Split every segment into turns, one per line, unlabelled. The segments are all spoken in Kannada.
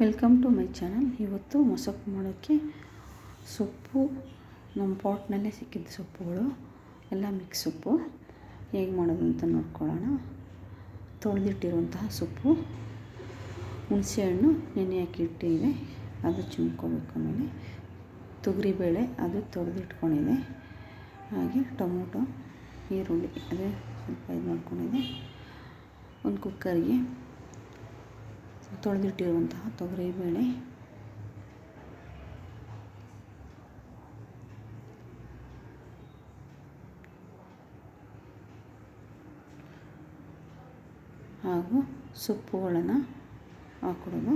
ವೆಲ್ಕಮ್ ಟು ಮೈ ಚಾನಲ್ ಇವತ್ತು ಮೊಸಪ್ಪು ಮಾಡೋಕ್ಕೆ ಸೊಪ್ಪು, ನಮ್ಮ ಪಾಟ್ನಲ್ಲೇ ಸಿಕ್ಕಿದ್ದ ಸೊಪ್ಪುಗಳು, ಎಲ್ಲ ಮಿಕ್ಸ್ ಸೊಪ್ಪು. ಹೇಗೆ ಮಾಡೋದು ಅಂತ ನೋಡ್ಕೊಳ್ಳೋಣ. ತೊಳೆದಿಟ್ಟಿರುವಂತಹ ಸೊಪ್ಪು. ಹುಣಸೆಹಣ್ಣು ನೆನೆ ಹಾಕಿ ಇಟ್ಟಿದೆ ಅದು ಚಿಮ್ಕೋಬೇಕು ಆಮೇಲೆ. ತೊಗರಿಬೇಳೆ, ಅದು ತೊಳೆದಿಟ್ಕೊಂಡಿದೆ. ಹಾಗೆ ಟೊಮೊಟೊ, ಈರುಳ್ಳಿ, ಅದೇ ಸ್ವಲ್ಪ ಇದು ಮಾಡ್ಕೊಂಡಿದೆ ಒಂದು ಕುಕ್ಕರ್ಗೆ ತೊಳೆದಿಟ್ಟಿರುವಂತಹ ತೊಗರಿಬೇಳೆ ಹಾಗೂ ಸೊಪ್ಪುಗಳನ್ನು ಹಾಕೊಡೋದು.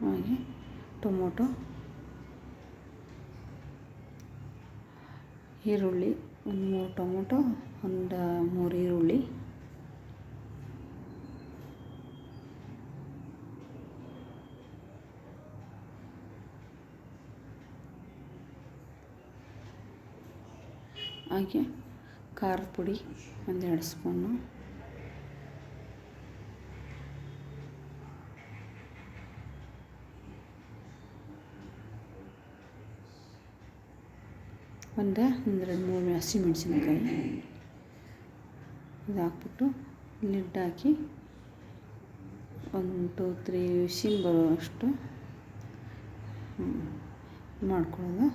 ಹಾಗೆ ಟೊಮೊಟೊ ಈರುಳ್ಳಿ ಒಂದು ಮೂರು ಟೊಮೊಟೊ ಒಂದು ಮೂರು ಈರುಳ್ಳಿ ಹಾಗೆ ಖಾರದ ಪುಡಿ ಒಂದೆರಡು ಸ್ಪೂನು. ಒಂದು ಒಂದೆರಡು ಮೂರು ಹಸಿಮೆಣಸಿನ್ಕಾಯಿ ಇದು ಹಾಕ್ಬಿಟ್ಟು ಲಿಡ್ ಹಾಕಿ ಒಂದು ಟು ತ್ರೀ ವಿಶಿಲ್ ಬರುವಷ್ಟು ಮಾಡ್ಕೊಳ್ಳೋದು.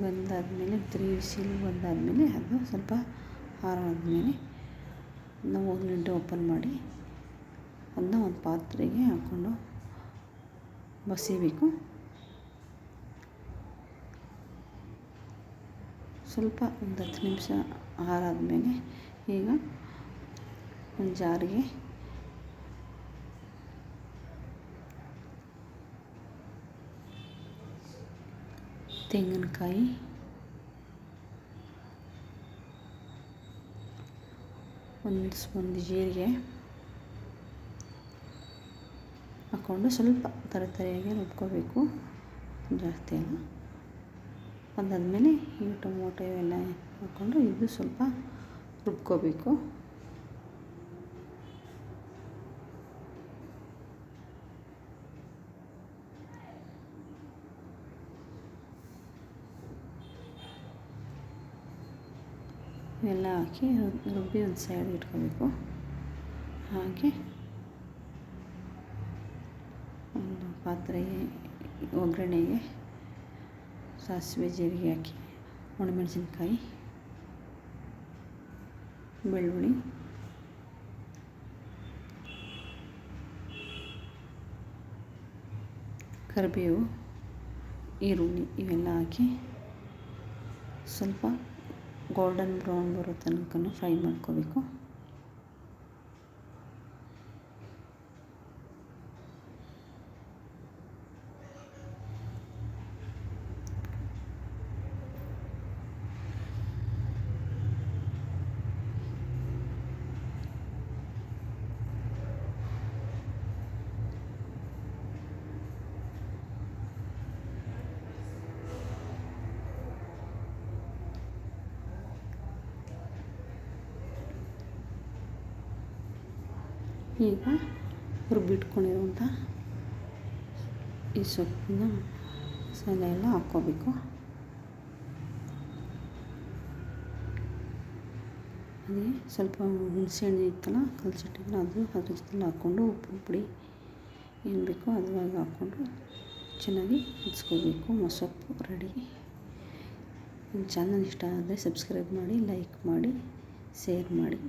ಬಂದಾದಮೇಲೆ ತ್ರೀ ವಿಸಿಲ್ ಬಂದಾದಮೇಲೆ ಅದು ಸ್ವಲ್ಪ ಆರಾದ್ಮೇಲೆ ನಾವು ಲಿಡ್ ಓಪನ್ ಮಾಡಿ ಅದನ್ನ ಒಂದು ಪಾತ್ರೆಗೆ ಹಾಕ್ಕೊಂಡು ಬಸಿಬೇಕು. ಸ್ವಲ್ಪ ಒಂದು ಹತ್ತು ನಿಮಿಷ ಆರಾದಮೇಲೆ ಈಗ ಒಂದು ಜಾರಿಗೆ ತೆಂಗಿನಕಾಯಿ ಒಂದು ಸ್ಪೂನ್ ಜೀರಿಗೆ ಹಾಕ್ಕೊಂಡು ಸ್ವಲ್ಪ ತರತರಿಯಾಗಿ ರುಬ್ಕೋಬೇಕು. ಜಾಸ್ತಿ ಅಲ್ಲ. ಅದಾದಮೇಲೆ ಈ ಟೊಮೊಟೊ ಇವೆಲ್ಲ ಹಾಕ್ಕೊಂಡು ಇದು ಸ್ವಲ್ಪ ರುಬ್ಕೋಬೇಕು. ಇವೆಲ್ಲ ಹಾಕಿ ರುಬ್ಬಿ ಒಂದು ಸೈಡ್ ಇಟ್ಕೋಬೇಕು. ಹಾಗೆ ಒಂದು ಪಾತ್ರೆಗೆ ಒಗ್ಗರಣೆಗೆ ಸಾಸಿವೆ ಜೀರಿಗೆ ಹಾಕಿ, ಒಣಮೆಣಸಿನ್ಕಾಯಿ, ಬೆಳ್ಳುಳ್ಳಿ, ಕರಿಬೇವು, ಈರುಳ್ಳಿ ಇವೆಲ್ಲ ಹಾಕಿ ಸ್ವಲ್ಪ ಗೋಲ್ಡನ್ ಬ್ರೌನ್ ಬರೋ ತನಕ ಫ್ರೈ ಮಾಡ್ಕೋಬೇಕು. ಈಗ ರುಬ್ಬಿಟ್ಕೊಂಡಿರುವಂಥ ಈ ಸೊಪ್ಪಿನ ಮಸಾಲೆ ಎಲ್ಲ ಹಾಕ್ಕೋಬೇಕು. ಅದೇ ಸ್ವಲ್ಪ ಹುಣಸೆಹಣ್ಣು ಇತ್ತಲ್ಲ ಕಲಸಿಟ್ಟಿಲ್ಲ ಅದು ಅದ್ರ ಜೊತೆಲಿ ಹಾಕ್ಕೊಂಡು ಉಪ್ಪು, ಪುಡಿ ಏನು ಬೇಕೋ ಅದ್ರಾಗ ಹಾಕ್ಕೊಂಡು ಚೆನ್ನಾಗಿ ಮುಚ್ಕೋಬೇಕು ಮೊಸಪ್ಪು ರೆಡಿ ನಿಮ್ಮ ಚಾನಲ್ ಇಷ್ಟ ಆದರೆ ಸಬ್ಸ್ಕ್ರೈಬ್ ಮಾಡಿ ಲೈಕ್ ಮಾಡಿ ಶೇರ್ ಮಾಡಿ.